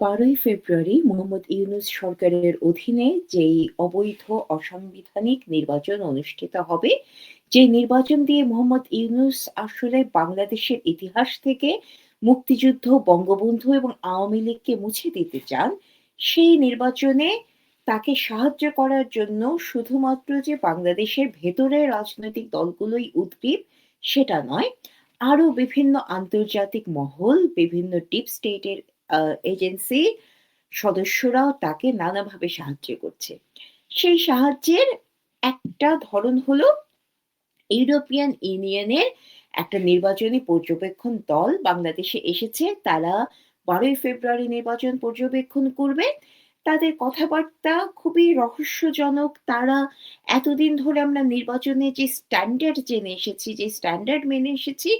বারোই ফেব্রুয়ারি মোহাম্মদ ইউনুস সরকারের অধীনে যেই অবৈধ অসাংবিধানিক নির্বাচন অনুষ্ঠিত হবে, যে নির্বাচন দিয়ে মোহাম্মদ ইউনুস আসলে বাংলাদেশের ইতিহাস থেকে মুক্তিযুদ্ধ, বঙ্গবন্ধু এবং আওয়ামী লীগকে মুছে দিতে চান, সেই নির্বাচনে তাকে সাহায্য করার জন্য শুধুমাত্র যে বাংলাদেশের ভেতরে রাজনৈতিক দলগুলোই উদ্গ্রীব, সেটা নয় আরও বিভিন্ন আন্তর্জাতিক মহল, বিভিন্ন ডিপ স্টেটের এজেন্সি সদস্যরাও তাকে নানাভাবে সাহায্য করছে। সেই সাহায্যের একটা ধরন হলো ইউরোপিয়ান ইউনিয়নের একটা নির্বাচনী পর্যবেক্ষণ দল বাংলাদেশে এসেছে। তারা বারোই ফেব্রুয়ারি নির্বাচন পর্যবেক্ষণ করবে। তাদের কথাবার্তা খুবই রহস্যজনক। তারা এতদিন ধরে আমরা নির্বাচনে যে স্ট্যান্ডার্ড জেনে এসেছি, যে স্ট্যান্ডার্ড মেনে এসেছি,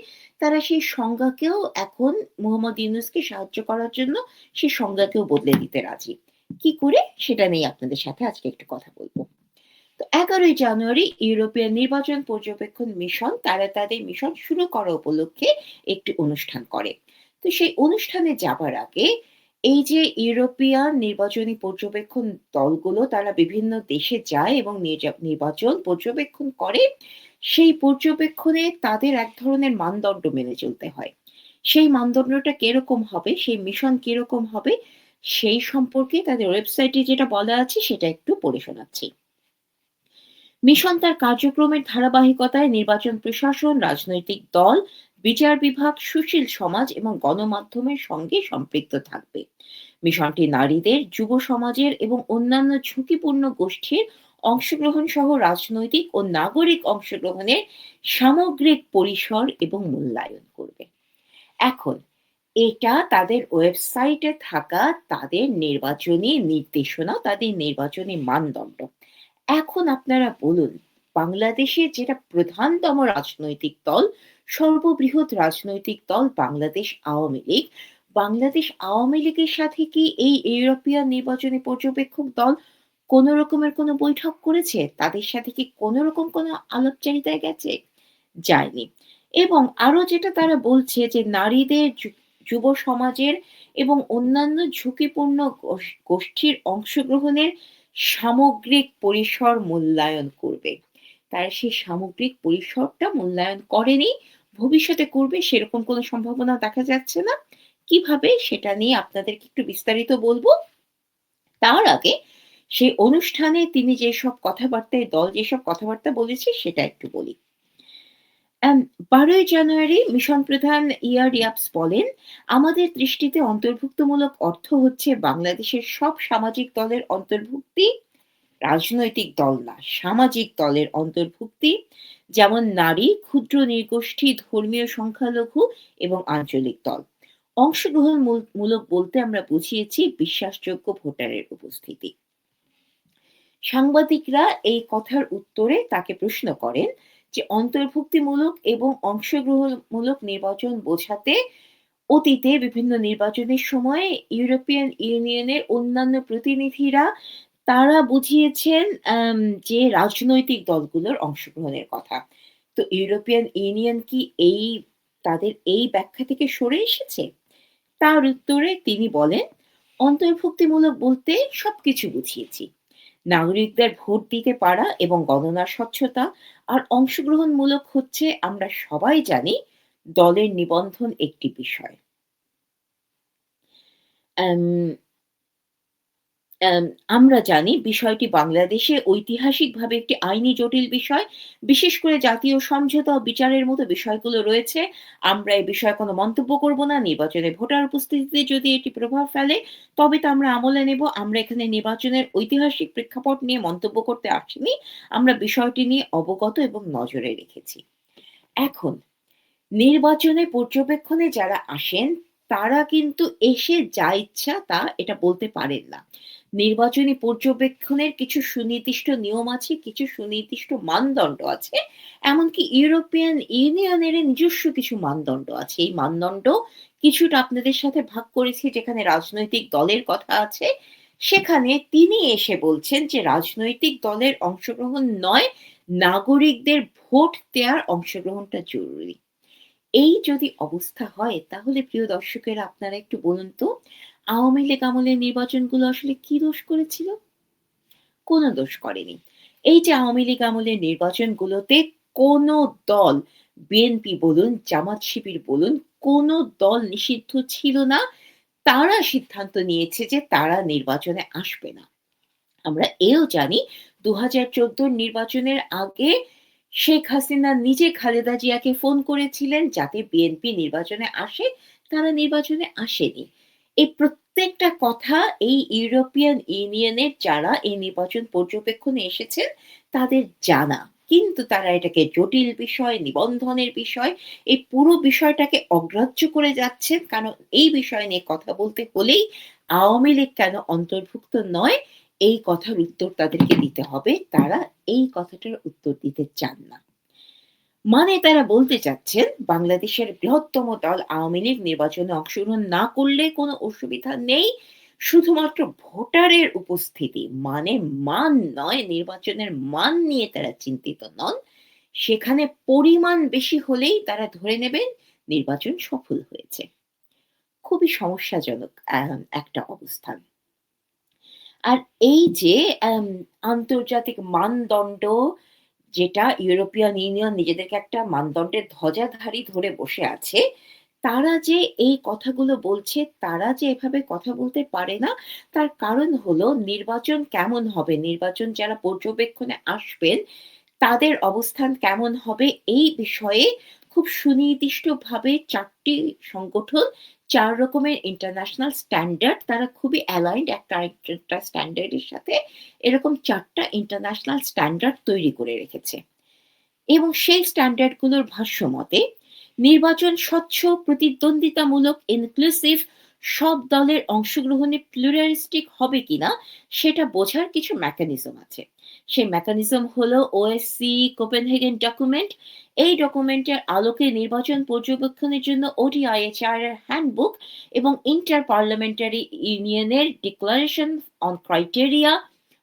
তারা সেই সংজ্ঞাকেও এখন মোহাম্মদ ইউনুসকে সাহায্য করার জন্য সেই সংজ্ঞাকেও বদলে দিতে রাজি। কি করে? সেটা নিয়ে আপনাদের সাথে আজকে একটু কথা বলব। তো এগারোই জানুয়ারি ইউরোপিয়ান নির্বাচন পর্যবেক্ষণ মিশন তারা তাদের মিশন শুরু করা উপলক্ষে একটি অনুষ্ঠান করে। তো সেই অনুষ্ঠানে যাবার আগে এই যে ইউরোপিয়ান নির্বাচনী পর্যবেক্ষণ দলগুলো, তারা বিভিন্ন দেশে যায় এবং নির্বাচন পর্যবেক্ষণ করে, সেই পর্যবেক্ষণে তাদের এক ধরনের মানদণ্ড মেনে চলতে হয়। সেই মানদণ্ডটা কীরকম হবে, সেই মিশন কীরকম হবে, সেই সম্পর্কে তাদের ওয়েবসাইটে যেটা বলা আছে, সেটা একটু পড়ে শোনাচ্ছি। মিশন তার কার্যক্রমের ধারাবাহিকতায় নির্বাচন প্রশাসন, রাজনৈতিক দল বিচার বিভাগ, সুশীল সমাজ এবং গণমাধ্যমের সঙ্গে সম্পৃক্ত থাকবে। মিশনটি নারীদের, যুব সমাজের এবং অন্যান্য ঝুঁকিপূর্ণ গোষ্ঠীর অংশগ্রহণ সহ রাজনৈতিক ও নাগরিক অংশগ্রহণের সামগ্রিক পরিসর এবং মূল্যায়ন করবে। এখন, এটা তাদের ওয়েবসাইটে থাকা তাদের নির্বাচনী নির্দেশনা, তাদের নির্বাচনী মানদণ্ড। এখন আপনারা বলুন, বাংলাদেশে যেটা প্রধানতম রাজনৈতিক দল সর্ববৃহৎ রাজনৈতিক দল বাংলাদেশ আওয়ামী লীগ। বাংলাদেশ আওয়ামী লীগের সাথে কি এই ইউরোপিয়ান নির্বাচনী পর্যবেক্ষক দল কোন রকমের কোনো বৈঠক করেছে? তাদের সাথে কি কোন রকম কোনো আলাপচারিতায় গেছে? যায়নি। এবং আরও যেটা তারা বলছে যে নারীদের যুব সমাজের এবং অন্যান্য ঝুঁকিপূর্ণ গোষ্ঠীর অংশগ্রহণের সামগ্রিক পরিসর মূল্যায়ন করবে। তারা সেই সামগ্রিক পরিসরটা মূল্যায়ন করেনি। ভবিষ্যতে করবে সেরকম কোনো সম্ভাবনা দেখা যাচ্ছে না। কীভাবে সেটা নিয়ে আপনাদেরকে একটু বিস্তারিত বলব। তার আগে সেই অনুষ্ঠানে তিনি যেসব কথাবার্তায়, দল যেসব কথাবার্তা বলেছে সেটা একটু বলি। বারোই জানুয়ারি মিশন প্রধান ইয়ার ইয়াপস বলেন, আমাদের দৃষ্টিতে অন্তর্ভুক্তমূলক অর্থ হচ্ছে বাংলাদেশের সব সামাজিক দলের অন্তর্ভুক্তি, রাজনৈতিক দল না, সামাজিক দলের অন্তর্ভুক্তি। যেমন নারী, ক্ষুদ্র নৃগোষ্ঠী, ধর্মীয় সংখ্যালঘু এবং আঞ্চলিক দল। অংশগ্রহণ মূলক বলতে আমরা বুঝিয়েছি বিশ্বাসযোগ্য ভোটারের উপস্থিতি। সাংবাদিকরা এই কথার উত্তরে তাকে প্রশ্ন করেন যে, অন্তর্ভুক্তিমূলক এবং অংশগ্রহণমূলক নির্বাচন বোঝাতে অতীতে বিভিন্ন নির্বাচনের সময় ইউরোপিয়ান ইউনিয়নের অন্যান্য প্রতিনিধিরা তারা বুঝিয়েছেন যে রাজনৈতিক দলগুলোর অংশগ্রহণের কথা। তো ইউরোপিয়ান ইউনিয়ন কি এই, তাদের এই ব্যাখ্যা থেকে সরে এসেছে? তার উত্তরে তিনি বলেন, অন্তর্ভুক্তিমূলক বলতে সবকিছু বুঝিয়েছি। নাগরিকদের ভোট দিতে পারা এবং গণনার স্বচ্ছতা আর অংশগ্রহণমূলক হচ্ছে আমরা সবাই জানি দলের নিবন্ধন একটি বিষয়। আমরা জানি বিষয়টি বাংলাদেশে ঐতিহাসিকভাবে একটি আইনি জটিল বিষয়। বিশেষ করে জাতীয় সমঝোতা ও বিচারের মতো বিষয়গুলো রয়েছে। আমরা এই বিষয়ে কোনো মন্তব্য করব না। নির্বাচনে ভোটার উপস্থিতিতে যদি এটি প্রভাব ফেলে, তবে তা আমরা আমলে নেব। আমরা এখানে নির্বাচনের ঐতিহাসিক প্রেক্ষাপট নিয়ে মন্তব্য করতে আসিনি। আমরা বিষয়টি নিয়ে অবগত এবং নজরে রেখেছি। এখন, নির্বাচনে পর্যবেক্ষণে যারা আসেন, তারা কিন্তু এসে যা ইচ্ছা তা এটা বলতে পারেন না। নির্বাচনী পর্যবেক্ষণের কিছু সুনির্দিষ্ট নিয়ম আছে, কিছু সুনির্দিষ্ট মানদণ্ড আছে, এমনকি ইউরোপিয়ান ইউনিয়নের নিজস্ব কিছু মানদণ্ড আছে। এই মানদণ্ড কিছুটা আপনাদের সাথে ভাগ করেছি, যেখানে রাজনৈতিক দলের কথা আছে। সেখানে তিনি এসে বলছেন যে রাজনৈতিক দলের অংশগ্রহণ নয়, নাগরিকদের ভোট দেওয়ার অংশগ্রহণটা জরুরি। এই যদি অবস্থা হয়, তাহলে প্রিয় দর্শকেরা, আপনারা একটু বলুন তো আওয়ামী লীগ আমলের নির্বাচনগুলো আসলে কি দোষ করেছিল? কোনো দোষ করেনি। এই যে আওয়ামী লীগ আমলের নির্বাচনগুলোতে কোনো দল বিএনপি বলুন, জামাত শিবির বলুন, কোনো দল নিষিদ্ধ ছিল না। তারা সিদ্ধান্ত নিয়েছে যে তারা নির্বাচনে আসবে না। আমরা এও জানি ২০১৪ নির্বাচনের আগে শেখ হাসিনা নিজে খালেদা জিয়াকে ফোন করেছিলেন যাতে বিএনপি নির্বাচনে আসে, তারা নির্বাচনে আসেনি। এই প্রত্যেকটা কথা এই ইউরোপিয়ান ইউনিয়নের যারা এই নির্বাচন পর্যবেক্ষণে এসেছেন তাদের জানা। কিন্তু তারা এটাকে জটিল বিষয়, নিবন্ধনের বিষয়, এই পুরো বিষয়টাকে অগ্রাহ্য করে যাচ্ছেন। কারণ এই বিষয় নিয়ে কথা বলতে হলেই আওয়ামী লীগ কেন অন্তর্ভুক্ত নয়, এই কথার উত্তর তাদেরকে দিতে হবে। তারা এই কথাটার উত্তর দিতে চান না। মানে তারা বলতে চাচ্ছেন বাংলাদেশের বৃহত্তম দল আওয়ামী লীগ নির্বাচনে অংশগ্রহণ না করলে কোনো অসুবিধা নেই। শুধুমাত্র ভোটারের উপস্থিতি মানে মান নয়, নির্বাচনের মান নিয়ে তারা চিন্তিত নন। সেখানে পরিমাণ বেশি হলেই তারা ধরে নেবেন নির্বাচন সফল হয়েছে। খুবই সমস্যাজনক একটা অবস্থান। আর এই যে আন্তর্জাতিক মানদণ্ড যেটা ইউরোপিয়ান ইউনিয়ন নিজেদেরকে একটা মানদণ্ডের ধ্বজাধারী ধরে বসে আছে, তারা যে এই কথাগুলো বলছে, তারা যে এভাবে কথা বলতে পারে না, তার কারণ হলো নির্বাচন কেমন হবে? নির্বাচন যারা পর্যবেক্ষণে আসবেন, তাদের অবস্থান কেমন হবে? এই বিষয়ে খুব সুনির্দিষ্টভাবে ৪ টি সংগঠন ৪ রকমের ইন্টারন্যাশনাল স্ট্যান্ডার্ড তারা খুবই অ্যালাইনড একটা আরেকটা স্ট্যান্ডার্ডের সাথে এরকম চারটা ইন্টারন্যাশনাল স্ট্যান্ডার্ড তৈরি করে রেখেছে। এবং সেই স্ট্যান্ডার্ডগুলোর ভাষ্যমতে নির্বাচন স্বচ্ছ, প্রতিদ্বন্দ্বিতামূলক, ইনক্লুসিভ সব দলের অংশগ্রহণে প্লুরালিস্টিক হবে কিনা সেটা বোঝার কিছু মেকানিজম আছে। সেই মেকানিজম হলো ওএসসি কোপেনহেগেন ডকুমেন্ট। এই ডকুমেন্টের আলোকে নির্বাচন পর্যবেক্ষণের জন্য ওডিআইএচআর এর হ্যান্ডবুক এবং ইন্টার পার্লামেন্টারি ইউনিয়নের declaration on criteria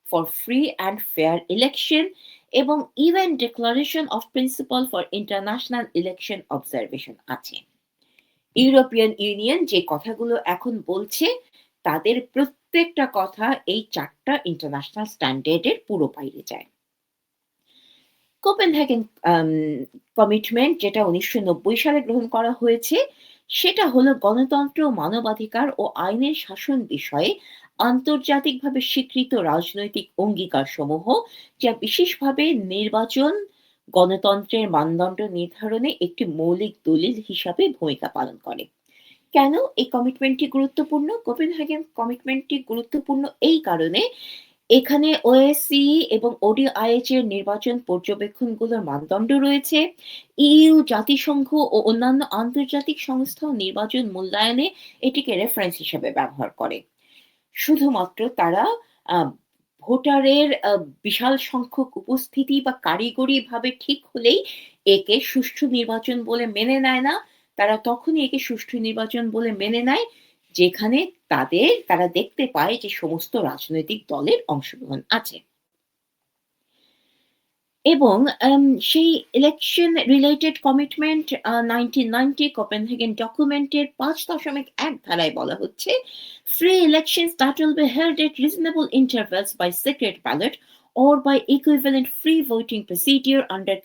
for free and fair election এবং even declaration of principle for international election observation আছে। ইউরোপিয়ান ইউনিয়ন যে কথাগুলো এখন বলছে, তাদের প্রত্যেকটা কথা এই ৪ টা ইন্টারন্যাশনাল স্ট্যান্ডার্ডের পুরো বাইরে যায়। কোপেনহেগেন আম কমিটমেন্ট যেটা ১৯৯০ সালে গ্রহণ করা হয়েছে, সেটা হলো গণতন্ত্র, মানবাধিকার ও আইনের শাসন বিষয়ে আন্তর্জাতিকভাবে স্বীকৃত রাজনৈতিক অঙ্গীকার সমূহ যা বিশেষভাবে নির্বাচন গণতন্ত্রের মানদণ্ড নির্ধারণে একটি মৌলিক দলিল হিসাবে ভূমিকা পালন করে। কেন এই কমিটমেন্টটি গুরুত্বপূর্ণ? কোপেনহেগেন কমিটমেন্টটি গুরুত্বপূর্ণ এই কারণে, এখানে ওএসসি এবং ওডিআইএচ এর নির্বাচন পর্যবেক্ষণগুলোর মানদণ্ড রয়েছে। ইইউ, জাতিসংঘ ও অন্যান্য আন্তর্জাতিক সংস্থাও নির্বাচন মূল্যায়নে এটিকে রেফারেন্স হিসেবে ব্যবহার করে। শুধুমাত্র তারা ভোটারের বিশাল সংখ্যক উপস্থিতি বা কারিগরিভাবে ঠিক হলেই একে সুষ্ঠু নির্বাচন বলে মেনে নেয় না। তারা তখনই একে সুষ্ঠু নির্বাচন বলে মেনে নেয়, যেখানে তাদের তারা দেখতে পায় যে সমস্ত রাজনৈতিক দলের অংশগ্রহণ আছে। এবং সেই ইলেকশন রিলেটেড কমিটমেন্ট 1990 কোপেনহেগেন ডকুমেন্টের ৫.১ ধারায় বলা হচ্ছে, "free elections that will be held at reasonable intervals by secret ballot or by equivalent free voting procedure under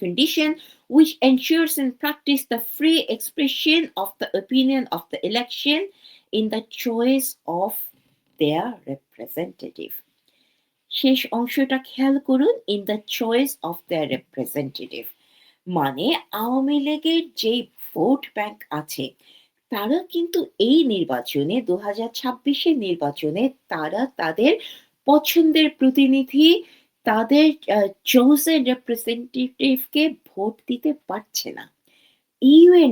which ensures in practice the free expression of the opinion of the election in the choice of their representative" শেষ অংশটা খেয়াল করুন, "in the choice of their representative" মানে আওয়ামী লীগের যেই vote bank আছে, তারা কিন্তু এই নির্বাচনে ২০২৬ এর নির্বাচনে তারা তাদের পছন্দের প্রতিনিধি, তাদের চৌসে রিপ্রেজেন্টেটিভকে ভোট দিতে পারছে না। ইউ এর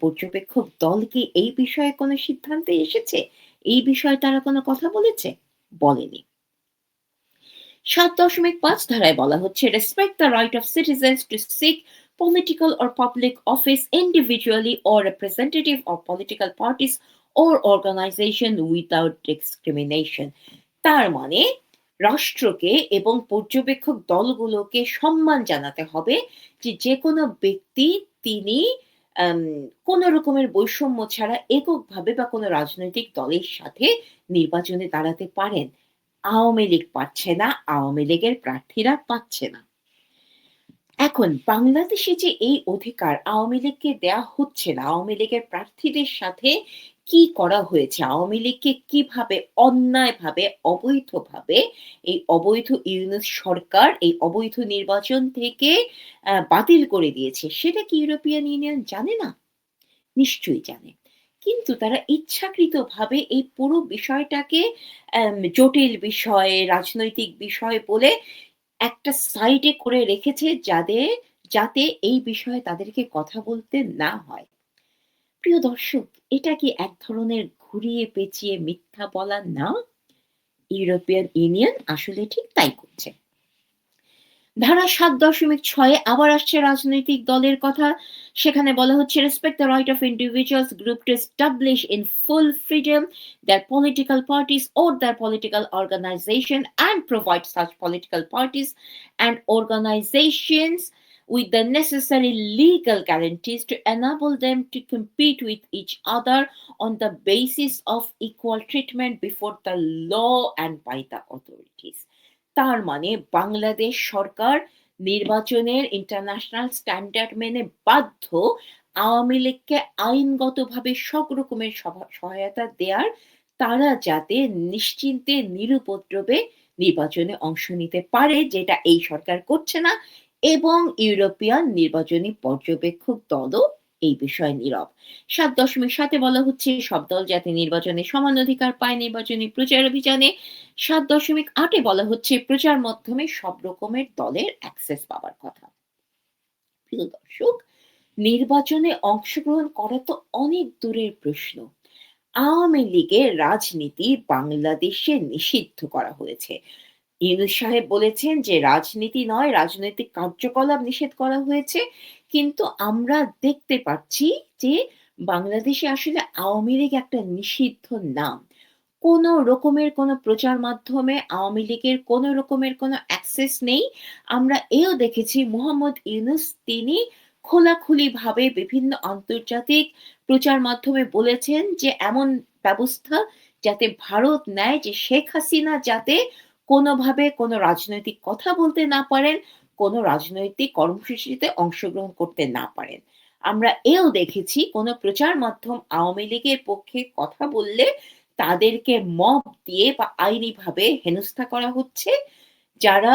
পর্যবেক্ষক দল কি এই বিষয়ে কোনো সিদ্ধান্তে এসেছে? এই বিষয়ে তারা কোনো কথা বলেছে? বলেনি। সাত দশমিক পাঁচ ধারায় বলা হচ্ছে respect the right of citizens to seek political or public office individually or representative of political parties or organization without discrimination তার মানে রাষ্ট্রকে এবং পর্যবেক্ষক দলগুলোকে সম্মান জানাতে হবে যে, যেকোনো ব্যক্তি তিনি কোন রকমের বৈষম্য ছাড়া এককভাবে বা কোনো রাজনৈতিক দলের সাথে নির্বাচনে দাঁড়াতে পারেন। আওয়ামী লীগ পাচ্ছে না, আওয়ামী লীগের প্রার্থীরা পাচ্ছে না। এখন বাংলাদেশে যে এই অধিকার আওয়ামী লীগকে দেয়া হচ্ছে না, আওয়ামী লীগের প্রার্থীদের সাথে কি করা হয়েছে? আওয়ামী লীগকে কীভাবে অন্যায়ভাবে, অবৈধভাবে এই অবৈধ ইউনূস সরকার এই অবৈধ নির্বাচন থেকে বাতিল করে দিয়েছে, সেটা কি ইউরোপিয়ান ইউনিয়ন জানে না? নিশ্চয়ই জানে। কিন্তু তারা ইচ্ছাকৃতভাবে এই পুরো বিষয়টাকে জটিল বিষয়, রাজনৈতিক বিষয় বলে একটা সাইডে করে রেখেছে যাদের যাতে এই বিষয়ে তাদেরকে কথা বলতে না হয়। প্রিয় দর্শক, এটা কি এক ধরনের ঘুরিয়ে পেঁচিয়ে মিথ্যা বলা না? ইউরোপিয়ান ইউনিয়ন আসলে ঠিক তাই করছে। ধারা ৭.৬ এ আবার আসছে রাজনৈতিক দলের কথা। সেখানে বলা হচ্ছে respect the right of individuals group to establish in full freedom their political parties or their political organization and provide such political parties and organizations with the necessary legal guarantees to enable them to compete with each other on the basis of equal treatment before the law and by the authorities. তার মানে বাংলাদেশ সরকার নির্বাচনের international standard মেনে বাধ্য আওয়ামী লীগকে আইনগতভাবে সব রকমের সহায়তা দেয়ার, তারা যাতে নিশ্চিন্তে নিরুপদ্রবে নির্বাচনে অংশ নিতে পারে, যেটা এই সরকার করছে না এবং ইউরোপিয়ান নির্বাচনী পর্যবেক্ষক দলও এই বিষয়ে নীরব। ৭.৭ এ বলা হচ্ছে সব দল যাতে নির্বাচনে সমান অধিকার পায় নির্বাচনী প্রচার অভিযানে। ৭.৮ এ বলা হচ্ছে প্রচার মাধ্যমে সব রকমের দলের অ্যাক্সেস পাবার কথা। প্রিয় দর্শক, নির্বাচনে অংশগ্রহণ করা তো অনেক দূরের প্রশ্ন। আওয়ামী লীগের রাজনীতি বাংলাদেশে নিষিদ্ধ করা হয়েছে। ইউনূস সাহেব বলেছেন যে রাজনীতি নয়, রাজনৈতিক কার্যকলাপ নিষেধ করা হয়েছে। কিন্তু আমরা দেখতে পাচ্ছি যে বাংলাদেশে আসলে আওয়ামী লীগ একটা নিষিদ্ধ নাম। কোন রকমের কোন প্রচার মাধ্যমে আওয়ামী লীগের কোন রকমের কোন অ্যাক্সেস নেই। আমরা এও দেখেছি মোহাম্মদ ইউনুস তিনি খোলাখুলিভাবে বিভিন্ন আন্তর্জাতিক প্রচার মাধ্যমে বলেছেন যে এমন ব্যবস্থা যাতে ভারত নেয় যে শেখ হাসিনা যাতে কোনোভাবে কোনো রাজনৈতিক কথা বলতে না পারেন, কোনো রাজনৈতিক কর্মসূচিতে অংশগ্রহণ করতে না পারেন। আমরা এও দেখেছি কোনো প্রচার মাধ্যম আওয়ামী লীগের পক্ষে কথা বললে তাদেরকে মব দিয়ে বা আইনিভাবে হেনস্থা করা হচ্ছে। যারা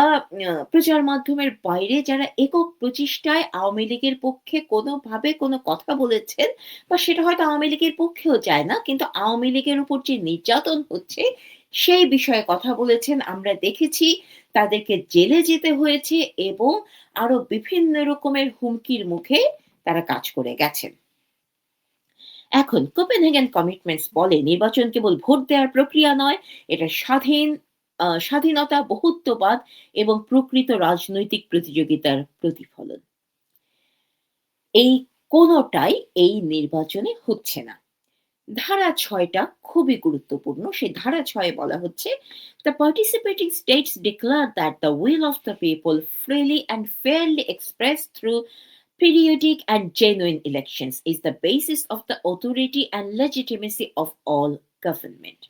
প্রচার মাধ্যমের বাইরে যারা একক প্রচেষ্টায় আওয়ামী লীগের পক্ষে কোনোভাবে কোনো কথা বলেছেন বা সেটা হয়তো আওয়ামী লীগের পক্ষেও যায় না। কিন্তু আওয়ামী লীগের উপর যে নির্যাতন হচ্ছে সেই বিষয়ে কথা বলেছেন আমরা দেখেছি। তাদেরকে জেলে যেতে হয়েছে এবং আরও বিভিন্ন রকমের হুমকির মুখে তারা কাজ করে গেছেন। এখন কোপেনহেগেন কমিটমেন্টস বলে নির্বাচন কেবল ভোট দেওয়ার প্রক্রিয়া নয়, এটা স্বাধীন স্বাধীনতা, বহুত্ববাদ এবং প্রকৃত রাজনৈতিক প্রতিযোগিতার প্রতিফলন। এই কোনটাই এই নির্বাচনে হচ্ছে না। ধারা ছয়টা খুবই গুরুত্বপূর্ণ। সে ধারা ছয় বলা হচ্ছে the participating states declare that the will of the people freely and fairly express through periodic and genuine elections is the basis of the authority and legitimacy of all government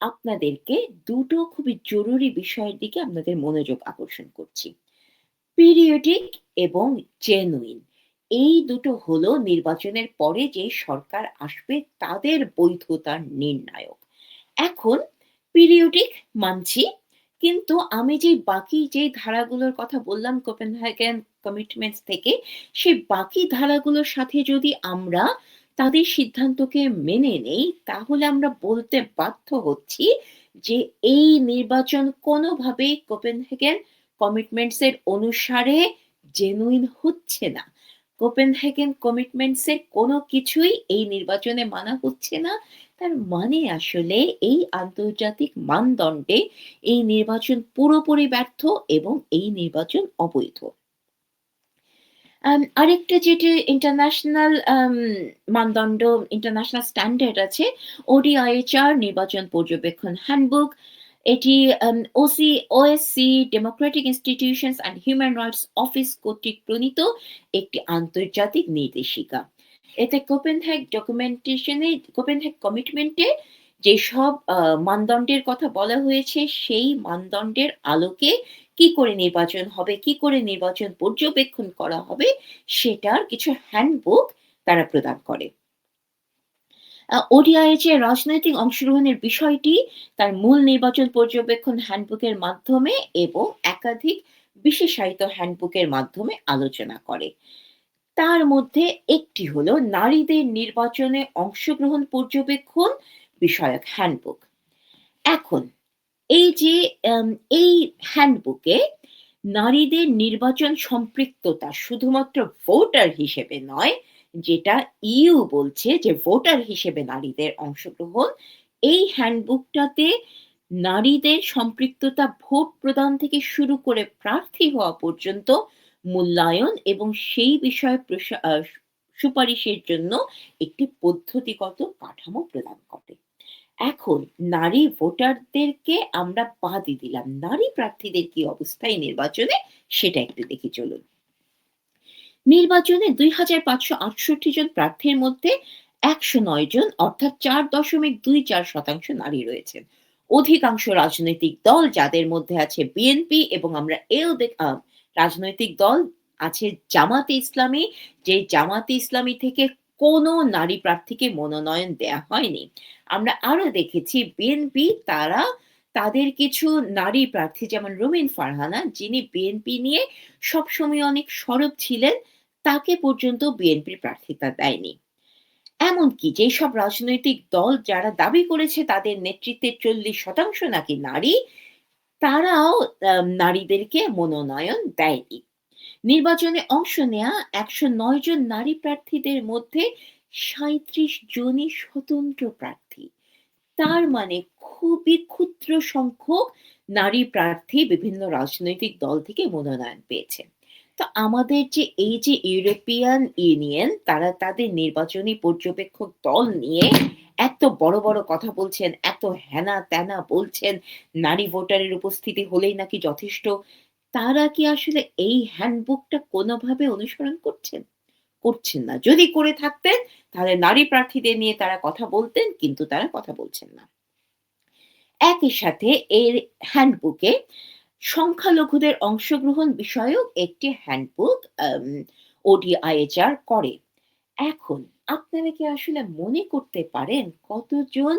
আপনাদেরকে দুটো খুবই জরুরি বিষয়ের দিকে আপনাদের মনোযোগ আকর্ষণ করছি। পিরিয়ডিক এবং জেনুইন এই দুটো হলো নির্বাচনের পরে যে সরকার আসবে তাদের বৈধতার নির্ণায়ক। এখন পিরিয়ডিক মানছি, কিন্তু আমি যে বাকি যে ধারাগুলোর কথা বললাম কোপেনহেগেন কমিটমেন্টস থেকে, সেই বাকি ধারাগুলোর সাথে যদি আমরা তাদের সিদ্ধান্তকে মেনে নেই, তাহলে আমরা বলতে বাধ্য হচ্ছি যে এই নির্বাচন কোনোভাবেই কোপেনহেগেন কমিটমেন্টস এর অনুসারে জেনুইন হচ্ছে না। কোপেনহেগেন কমিটমেন্টস এর কোনো কিছুই এই নির্বাচনে মানা হচ্ছে না। তার মানে আসলে এই আন্তর্জাতিক মানদণ্ডে এই নির্বাচন পুরোপুরি ব্যর্থ এবং এই নির্বাচন অবৈধ। আরেকটা যেটি ইন্টারন্যাশনাল মানদণ্ড, ইন্টারন্যাশনাল স্ট্যান্ডার্ড আছে, ODIHR নির্বাচন পর্যবেক্ষণ হ্যান্ডবুক। এটি OC OSC democratic institutions and human rights office কর্তৃক প্রণীত একটি আন্তর্জাতিক নির্দেশিকা। এতে কোপেনহেগ ডকুমেন্টেশনে কোপেনহেগ কমিটমেন্টে যেসব মানদণ্ডের কথা বলা হয়েছে সেই মানদণ্ডের আলোকে কি করে নির্বাচন হবে, কি করে নির্বাচন পর্যবেক্ষণ করা হবে সেটার কিছু হ্যান্ডবুক তারা প্রদান করে। আ ওডিআইএচে রাজনৈতিক অংশগ্রহণের বিষয়টি তার মূল নির্বাচন পর্যবেক্ষণ হ্যান্ডবুকের মাধ্যমে এবং একাধিক বিশেষায়িত হ্যান্ডবুকের মাধ্যমে আলোচনা করে। তার মধ্যে একটি হলো নারীদের নির্বাচনে অংশগ্রহণ পর্যবেক্ষণ বিষয়ক হ্যান্ডবুক। এখন এই যে এই হ্যান্ডবুকে নারীদের নির্বাচন সম্পৃক্ততা শুধুমাত্র ভোটার হিসেবে নয়, যেটা ইউ বলছে যে ভোটার হিসেবে নারীদের অংশগ্রহণ, এই হ্যান্ডবুকটাতে নারীদের সম্পৃক্ততা ভোট প্রদান থেকে শুরু করে প্রার্থী হওয়া পর্যন্ত মূল্যায়ন এবং সেই বিষয়ে সুপারিশের জন্য একটি পদ্ধতিগত কাঠামো প্রদান করে। এখন নারী ভোটারদেরকে আমরা বাদই দিলাম। নারী প্রার্থীদের কি অবস্থায় নির্বাচনে সেটা একটু দেখে চলুন। নির্বাচনে ২৫৬৮ জন প্রার্থীর মধ্যে ১০৯ জন অর্থাৎ ৪.24% নারী রয়েছেন। অধিকাংশ রাজনৈতিক দল যাদের মধ্যে আছে বিএনপি এবং আমরা এও রাজনৈতিক দল আছে জামাতে ইসলামী, যে জামাতে ইসলামী থেকে কোনো নারী প্রার্থীকে মনোনয়ন দেয়া হয়নি। আমরা আরও দেখেছি বিএনপি তারা তাদের কিছু নারী প্রার্থী যেমন রুমিন ফারহানা যিনি বিএনপি নিয়ে সবসময় অনেক সরব ছিলেন, তাকে পর্যন্ত বিএনপির প্রার্থিতা দেয়নি। এমনকি যেসব রাজনৈতিক দল যারা দাবি করেছে তাদের নেতৃত্বের ৪০% নাকি নারী, তারাও নারীদেরকে মনোনয়ন দেয়নি। নির্বাচনে অংশ নেয়া ১০৯ জন নারী প্রার্থীদের মধ্যে ৩৭ জনই স্বতন্ত্র প্রার্থী। তার মানে খুবই ক্ষুদ্র সংখ্যক নারী প্রার্থী বিভিন্ন রাজনৈতিক দল থেকে মনোনয়ন পেয়েছে। তো আমাদের যে এই যে ইউরোপিয়ান ইউনিয়ন তারা তাদের নির্বাচনী পর্যবেক্ষক দল নিয়ে এত বড়, বড় কথা বলছেন, এত হেনা-তেনা বলছেন, নারী ভোটারের উপস্থিতি হলেই নাকি যথেষ্ট। তারা কি আসলে এই হ্যান্ডবুকটা কোনোভাবে অনুসরণ করছেন? করছেন না। যদি করে থাকতেন তাহলে নারী প্রার্থীদের নিয়ে তারা কথা বলতেন, কিন্তু তারা কথা বলছেন না। একই সাথে এর হ্যান্ডবুকে সংখ্যালঘুদের অংশগ্রহণ বিষয়ক একটি হ্যান্ডবুক ওডিআইএচআর করে। এখন আপনারা কি আসলে মনে করতে পারেন কতজন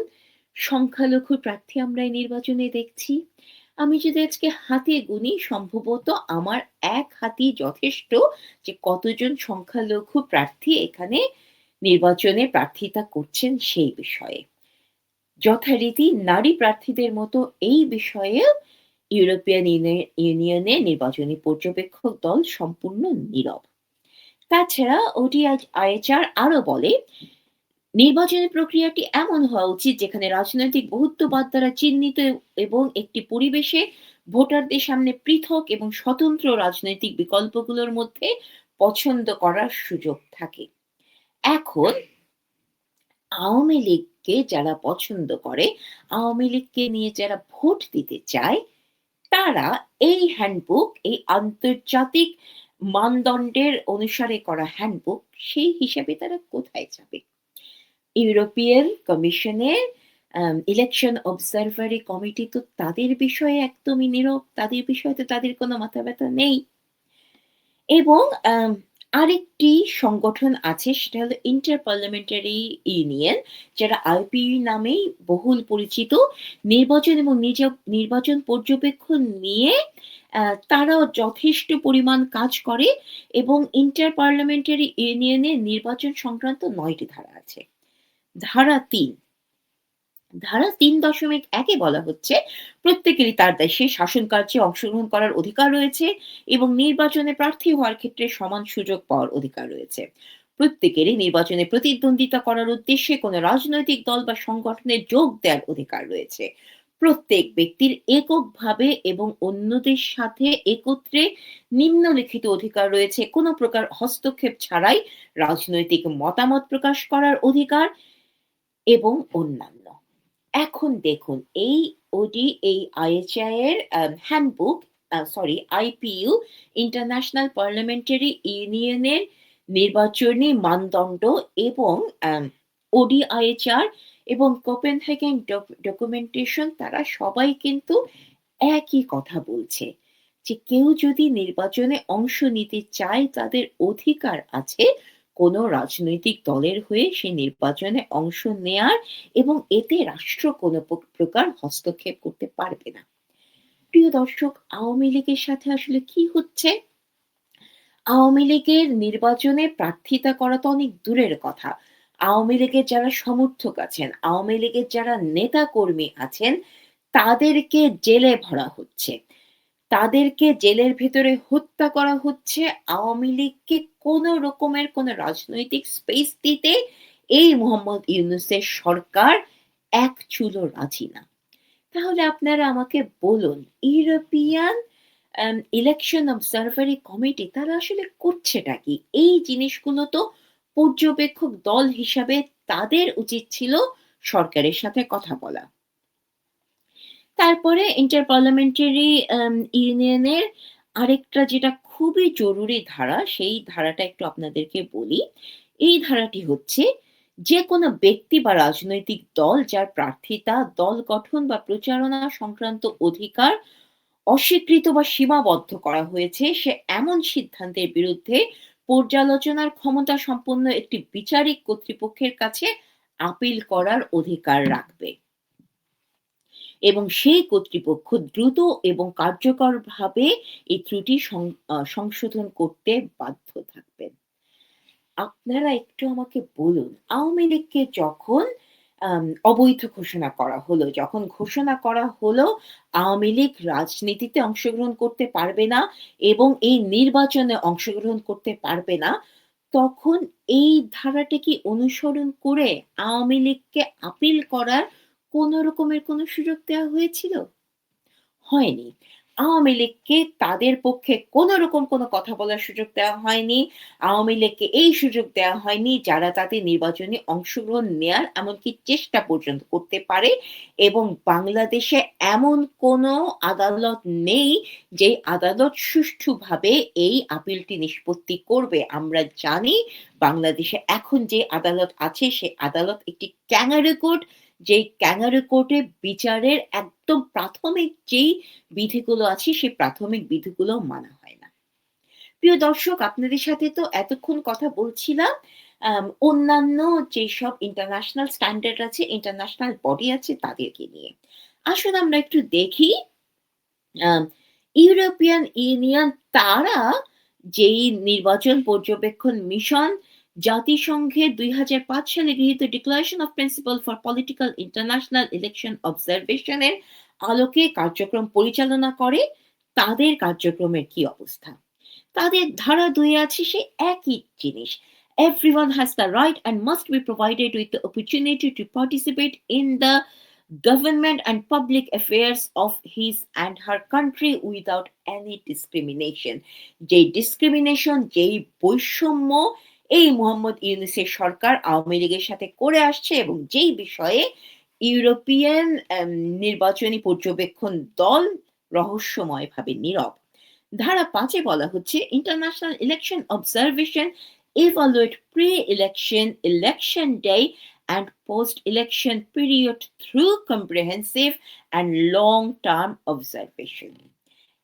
সংখ্যালঘু প্রার্থী আমরা এই নির্বাচনে দেখছি? আমি যদি আজকে হাতে গুনি, সম্ভবত আমার এক হাতি যথেষ্ট যে কতজন সংখ্যালঘু প্রার্থী এখানে নির্বাচনে প্রার্থিতা করছেন সেই বিষয়ে। যথারীতি নারী প্রার্থীদের মতো এই বিষয়েও ইউরোপিয়ান ইউনিয়নে নির্বাচনী পর্যবেক্ষক দল সম্পূর্ণ নীরব। তাছাড়া ওডিআইএচআর আরও বলে, নির্বাচনী প্রক্রিয়াটি এমন হওয়া উচিত যেখানে রাজনৈতিক বহুত্ববাদ দ্বারা চিহ্নিত এবং একটি পরিবেশে ভোটারদের সামনে পৃথক এবং স্বতন্ত্র রাজনৈতিক বিকল্পগুলোর মধ্যে পছন্দ করার সুযোগ থাকে। এখন আওয়ামী লীগকে যারা পছন্দ করে, আওয়ামী লীগকে নিয়ে যারা ভোট দিতে চায়, তারা এই হ্যান্ডবুক, এই আন্তর্জাতিক মানদণ্ডের অনুসারে করা হ্যান্ডবুক, সেই হিসাবে তারা কোথায় যাবে? ইউরোপিয়ান কমিশনের ইলেকশন অবজারভারি কমিটি তো তাদের বিষয়ে একদমই নীরব। তাদের বিষয়ে তো তাদের কোনো মাথা ব্যথা নেই। এবং আরেকটি সংগঠন আছে, সেটা হলো ইন্টার পার্লামেন্টারি ইউনিয়ন যারা আইপিইউ নামেই বহুল পরিচিত। নির্বাচন এবং নির্বাচন পর্যবেক্ষণ নিয়ে তারাও যথেষ্ট পরিমাণ কাজ করে এবং ইন্টার পার্লামেন্টারি ইউনিয়নের নির্বাচন সংক্রান্ত নয়টি ধারা আছে। ধারা ৩ ধারা ৩.১ এ বলা হচ্ছে, প্রত্যেকেরই তার দেশে শাসন কার্যে অংশগ্রহণ করার অধিকার রয়েছে এবং নির্বাচনে প্রার্থী হওয়ার ক্ষেত্রে সমান সুযোগ পাওয়ার অধিকার রয়েছে। প্রত্যেকেরই নির্বাচনে প্রতিদ্বন্দ্বিতা করার উদ্দেশ্যে কোনো রাজনৈতিক দল বা সংগঠনে যোগ দেওয়ার অধিকার রয়েছে। প্রত্যেক ব্যক্তির এককভাবে এবং অন্যদের সাথে একত্রে নিম্নলিখিত অধিকার রয়েছে কোনো প্রকার হস্তক্ষেপ ছাড়াই রাজনৈতিক মতামত প্রকাশ করার অধিকার এবং অন্যান্য। এখন দেখুন, এই ওডি এই আইএচআই এর handbook sorry IPU international parliamentary ইউনিয়নের নির্বাচনী মানদণ্ড এবং ওডিআইএচআর এবং কোপেনহেগেন ডক ডকুমেন্টেশন তারা সবাই কিন্তু একই কথা বলছে যে কেউ যদি নির্বাচনে অংশ নিতে চায়, তাদের অধিকার আছে কোনো রাজনৈতিক দলের হয়ে সে নির্বাচনে অংশ নেয়ার এবং এতে রাষ্ট্র কোনো প্রকার হস্তক্ষেপ করতে পারবে না। প্রিয় দর্শক, আওয়ামী লীগের সাথে আসলে কি হচ্ছে? আওয়ামী লীগের নির্বাচনে প্রার্থিতা করা তো অনেক দূরের কথা। আওয়ামী লীগের যারা সমর্থক আছেন, আওয়ামী লীগের যারা নেতা কর্মী আছেন, তাদেরকে জেলে ভরা হচ্ছে। তাদেরকে জেলের ভেতরে হত্যা করা হচ্ছে। আওয়ামী লীগকে কোনো রকমের কোনো রাজনৈতিক স্পেস দিতে এই মোহাম্মদ ইউনুসের সরকার এক চুলো রাজি না। তাহলে আপনারা আমাকে বলুন, ইউরোপিয়ান ইলেকশন অবজারভারি কমিটি তারা আসলে করছেটা কি? এই জিনিসগুলো তো পর্যবেক্ষক দল হিসাবে তাদের উচিত ছিল সরকারের সাথে কথা বলা। তারপরে ইন্টার পার্লামেন্টারি ইউনিয়নের আরেকটা যেটা খুবই জরুরি ধারা, সেই ধারাটা একটু আপনাদেরকে বলি। এই ধারাটি হচ্ছে যে কোনো ব্যক্তি বা রাজনৈতিক দল যার প্রার্থিতা, দল গঠন বা প্রচারণা সংক্রান্ত অধিকার অস্বীকৃত বা সীমাবদ্ধ করা হয়েছে, সে এমন সিদ্ধান্তের বিরুদ্ধে পর্যালোচনার ক্ষমতা সম্পন্ন একটি বিচারিক কর্তৃপক্ষের কাছে আপিল করার অধিকার রাখবে। এবং সেই কর্তৃপক্ষ দ্রুত এবং কার্যকরভাবে এই ত্রুটি সংশোধন করতে বাধ্য থাকবেন। আপনারা একটু আমাকে বলুন, আওয়ামী লীগকে যখন অবৈধ ঘোষণা করা হলো, যখন ঘোষণা করা হলো, আওয়ামী লীগ রাজনীতিতে অংশগ্রহণ করতে পারবে না এবং এই নির্বাচনে অংশগ্রহণ করতে পারবে না, তখন এই ধারাটা কি অনুসরণ করে আওয়ামী লীগকে আপিল করার কোনো রকমের কোনো সুযোগ দেওয়া হয়েছিল? হয়নি। আওয়ামী লীগকে তাদের পক্ষে কোনো রকম কোনো কথা বলার সুযোগ দেওয়া হয়নি। আওয়ামী লীগকে এই সুযোগ দেওয়া হয়নি যারা তাদের নির্বাচনে অংশগ্রহণ নেয়ার এমনকি চেষ্টা পর্যন্ত করতে পারে এবং বাংলাদেশে এমন কোনো আদালত নেই যে আদালত সুষ্ঠুভাবে এই আপিলটি নিষ্পত্তি করবে। আমরা জানি বাংলাদেশে এখন যে আদালত আছে, সে আদালত একটি ক্যাঙ্গারু কোর্ট যেই ক্যাঙ্গারু কোর্টে বিচারের একদম প্রাথমিক যেই বিধিগুলো আছে, সেই প্রাথমিক বিধিগুলো মানা হয় না। প্রিয় দর্শক, আপনাদের সাথে তো এতক্ষণ কথা বলছিলাম। অন্যান্য যেসব ইন্টারন্যাশনাল স্ট্যান্ডার্ড আছে ইন্টারন্যাশনাল বডি আছে তাদেরকে নিয়ে। আসুন আমরা একটু দেখি ইউরোপিয়ান ইউনিয়ন তারা যেই নির্বাচন পর্যবেক্ষণ মিশন জাতিসংঘের দুই হাজার পাঁচ সালে গৃহীত declaration of principle for political international election অবজারভেশনের আলোকে কার্যক্রম পরিচালনা করে তাদের কার্যক্রমের কি অবস্থা তাদের ধারা দুই আছে সে একই জিনিস everyone has the right and must be provided with the opportunity to participate in the government and public affairs of his and her country without any discrimination যেই ডিসক্রিমিনেশন যেই বৈষম্য এই মোহাম্মদ ইউনুসের সরকার আওয়ামী লীগের সাথে করে আসছে এবং যেই বিষয়ে ইউরোপিয়ান নির্বাচনী পর্যবেক্ষণ দল রহস্যময়ভাবে নীরব ধারা পাঁচে বলা হচ্ছে international election observation evaluate pre-election, election day, and post-election period through comprehensive and long-term observation.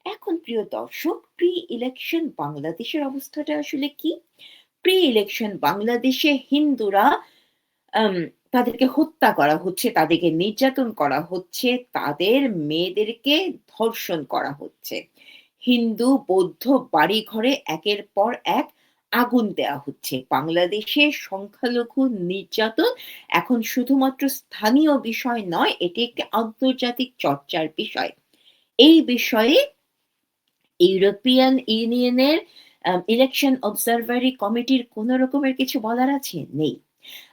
এখন প্রিয় দর্শক প্রি ইলেকশন বাংলাদেশের অবস্থাটা আসলে কি প্রি ইলেকশন বাংলাদেশে হিন্দুরা তাদেরকে হত্যা করা হচ্ছে, তাদেরকে নির্যাতন করা হচ্ছে, তাদের মেয়েদেরকে ধর্ষণ করা হচ্ছে। হিন্দু, বৌদ্ধ বাড়ি ঘরে একের পর এক আগুন দেওয়া হচ্ছে। বাংলাদেশে সংখ্যালঘু নির্যাতন এখন শুধুমাত্র স্থানীয় বিষয় নয়, এটি একটি আন্তর্জাতিক চর্চার বিষয়। এই বিষয়ে ইউরোপিয়ান ইউনিয়নের ইলেকশন অবজারভারি কমিটির কোন রকমের কিছু বলার আছে? নেই।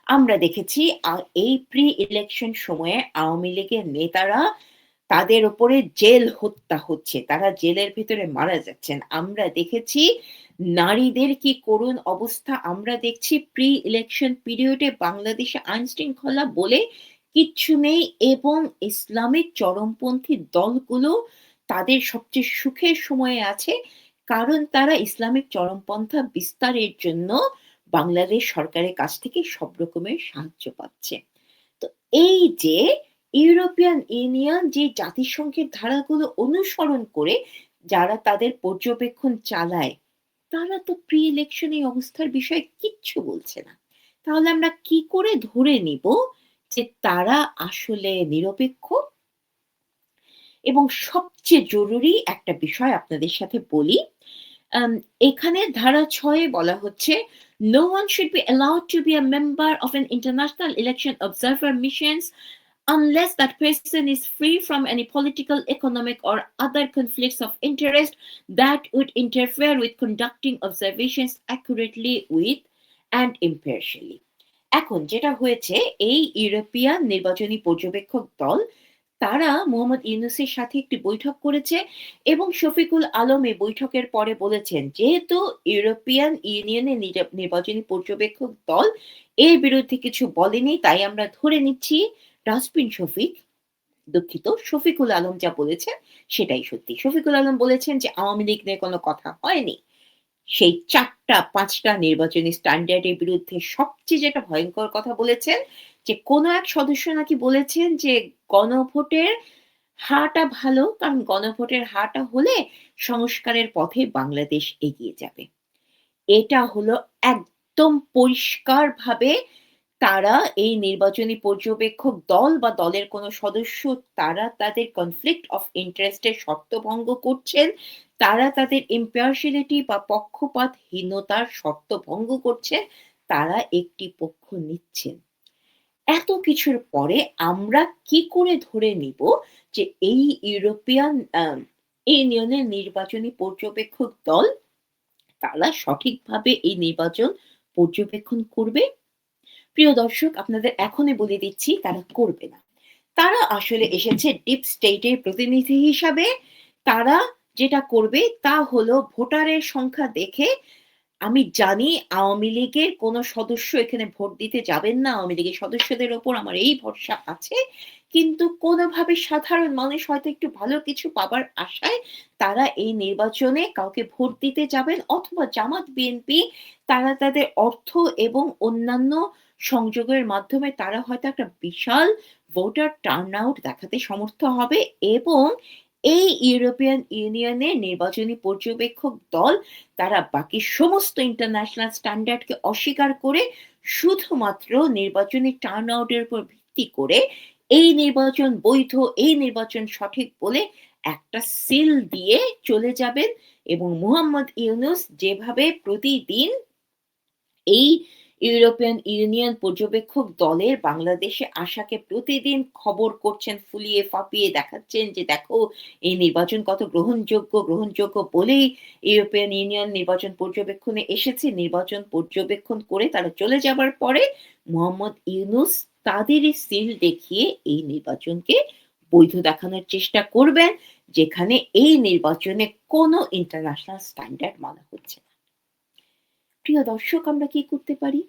আমরা দেখেছি এই প্রি ইলেকশন সময়ে আওয়ামী লীগের নেতারা তাদের উপরে জেল হত্যা হচ্ছে। তারা জেলের ভিতরে মারা যাচ্ছেন। আমরা দেখেছি, নারীদের কি করুণ অবস্থা? আমরা দেখছি প্রি ইলেকশন পিরিয়ডে বাংলাদেশে আইন শৃঙ্খলা বলে কিচ্ছু নেই এবং ইসলামিক চরমপন্থী দলগুলো তাদের সবচেয়ে সুখের সময়ে আছে। কারণ তারা ইসলামিক চরমপন্থা বিস্তারের জন্য বাংলাদেশ সরকারের কাছ থেকে সব রকমের সাহায্য পাচ্ছে। তো এই যে ইউরোপিয়ান ইউনিয়ন যে জাতিসংঘের ধারাগুলো অনুসরণ করে যারা তাদের পর্যবেক্ষণ চালায়, তারা তো প্রি ইলেকশন এই অবস্থার বিষয়ে কিচ্ছু বলছে না। তাহলে আমরা কি করে ধরে নিব যে তারা আসলে নিরপেক্ষ এবং সবচেয়ে জরুরি একটা বিষয় আপনাদের সাথে বলি এখানে ধারা ছয়ে বলা হচ্ছে no one should be allowed to be a member of an international election observer missions unless that person is free from any political, economic, or other conflicts of interest that would interfere with conducting observations accurately with and impartially. এখন যেটা হয়েছে এই European নির্বাচনী পর্যবেক্ষক দল তারা মোহাম্মদ ইউনুসের সাথে একটি বৈঠক করেছে এবং শফিকুল আলম এই বৈঠকের পরে বলেছেন, যেহেতু ইউরোপিয়ান ইউনিয়নের নির্বাচনী পর্যবেক্ষক দল এর বিরুদ্ধে কিছু বলেনি, তাই আমরা ধরে নিচ্ছি ডাস্টবিন শফিক, দুঃখিত, শফিকুল আলম যা বলেছেন সেটাই সত্যি। শফিকুল আলম বলেছেন যে, আওয়ামী লীগ নিয়ে কোনো কথা হয়নি। সেই চারটা, পাঁচটা নির্বাচনী স্ট্যান্ডার্ডের বিরুদ্ধে সবচেয়ে যেটা ভয়ঙ্কর কথা বলেছেন যে, কোনো এক সদস্য নাকি বলেছেন যে গণভোটের হাটা ভালো, কারণ গণভোটের হাটা হলে সংস্কারের পথে বাংলাদেশ এগিয়ে যাবে। এটা হলো একদম পরিষ্কারভাবে তারা এই নির্বাচনী পর্যবেক্ষক দল বা দলের কোনো সদস্য, তারা তাদের কনফ্লিক্ট অফ ইন্টারেস্টের শর্ত ভঙ্গ করছেন, তারা তাদের ইম্পার্সিয়ালিটি বা পক্ষপাতহীনতার শর্ত ভঙ্গ করছে তারা একটি পক্ষ নিচ্ছেন। এত কিছুর পরে আমরা কি করে ধরে নিব যে এই ইউরোপিয়ান ইউনিয়নের নির্বাচনী পর্যবেক্ষক দল তারা সঠিকভাবে এই নির্বাচন পর্যবেক্ষণ করবে? প্রিয় দর্শক, আপনাদের এখনই বলে দিচ্ছি, তারা করবে না। তারা আসলে এসেছে ডিপ স্টেটের প্রতিনিধি হিসাবে। তারা যেটা করবে তা হলো ভোটারের সংখ্যা দেখে আমি জানি আওয়ামী লীগের কোনো সদস্য এখানে ভোট দিতে যাবেন না। আওয়ামী লীগের সদস্যদের ওপর আমার এই ভরসা আছে। কিন্তু কোনোভাবে সাধারণ মানুষ হয়তো একটু ভালো কিছু পাবার আশায় তারা এই নির্বাচনে কাউকে ভোট দিতে যাবেন অথবা জামাত, বিএনপি, তারা তাদের অর্থ এবং অন্যান্য সংযোগের মাধ্যমে তারা হয়তো একটা বিশাল ভোটার টার্ন আউট দেখাতে সমর্থ হবে এবং এই ইউরোপিয়ান ইউনিয়নের নির্বাচনী পর্যবেক্ষক দল, তারা বাকি সমস্ত ইন্টারন্যাশনাল স্ট্যান্ডার্ডকে অস্বীকার করে শুধুমাত্র নির্বাচনী টার্ন আউটের উপর ভিত্তি করে এই নির্বাচন বৈধ, এই নির্বাচন সঠিক বলে একটা সিল দিয়ে চলে যাবেন এবং মুহাম্মদ ইউনুস যেভাবে প্রতিদিন এই ইউরোপিয়ান ইউনিয়ন পর্যবেক্ষক দলের বাংলাদেশে আসাকে প্রতিদিন খবর করছেন, ফুলিয়ে ফাঁপিয়ে দেখাচ্ছেন যে দেখো, এই নির্বাচন কত গ্রহণযোগ্য গ্রহণযোগ্য বলেই ইউরোপিয়ান ইউনিয়ন নির্বাচন পর্যবেক্ষণে এসেছে। নির্বাচন পর্যবেক্ষণ করে তারা চলে যাবার পরে মোহাম্মদ ইউনুস তাদেরই সিল দেখিয়ে এই নির্বাচনকে বৈধ দেখানোর চেষ্টা করবেন, যেখানে এই নির্বাচনে কোনো ইন্টারন্যাশনাল স্ট্যান্ডার্ড মানা হচ্ছে না। প্রিয় দর্শক, আমরা কি করতে পারি?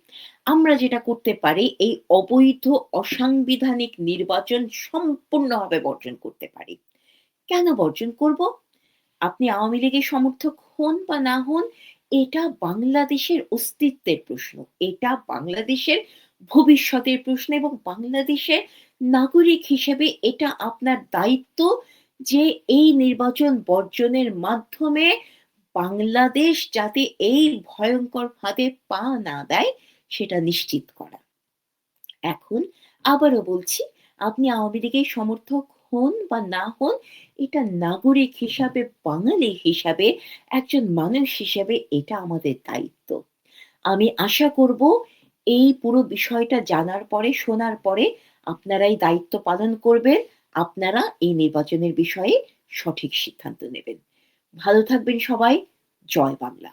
আমরা যেটা করতে পারি, এই অবৈধ অসাংবিধানিক নির্বাচন সম্পূর্ণভাবে বর্জন করতে পারি। কেন বর্জন করব? আপনি আওয়ামী লীগের সমর্থক হন বা না হন, এটা বাংলাদেশের অস্তিত্বের প্রশ্ন। এটা বাংলাদেশের ভবিষ্যতের প্রশ্ন এবং বাংলাদেশের নাগরিক হিসেবে এটা আপনার দায়িত্ব যে এই নির্বাচন বর্জনের মাধ্যমে বাংলাদেশ যাতে এই ভয়ঙ্কর ফাঁদে পা না দেয়, সেটা নিশ্চিত করা। এখন আবারও বলছি, আপনি আওয়ামী লীগের সমর্থক হন বা না হন, এটা নাগরিক হিসাবে, বাঙালি হিসাবে, একজন মানুষ হিসাবে এটা আমাদের দায়িত্ব। আমি আশা করব, এই পুরো বিষয়টা জানার পরে, শোনার পরে আপনারাই দায়িত্ব পালন করবেন, আপনারা এই নির্বাচনের বিষয়ে সঠিক সিদ্ধান্ত নেবেন। ভালো থাকবেন সবাই জয় বাংলা।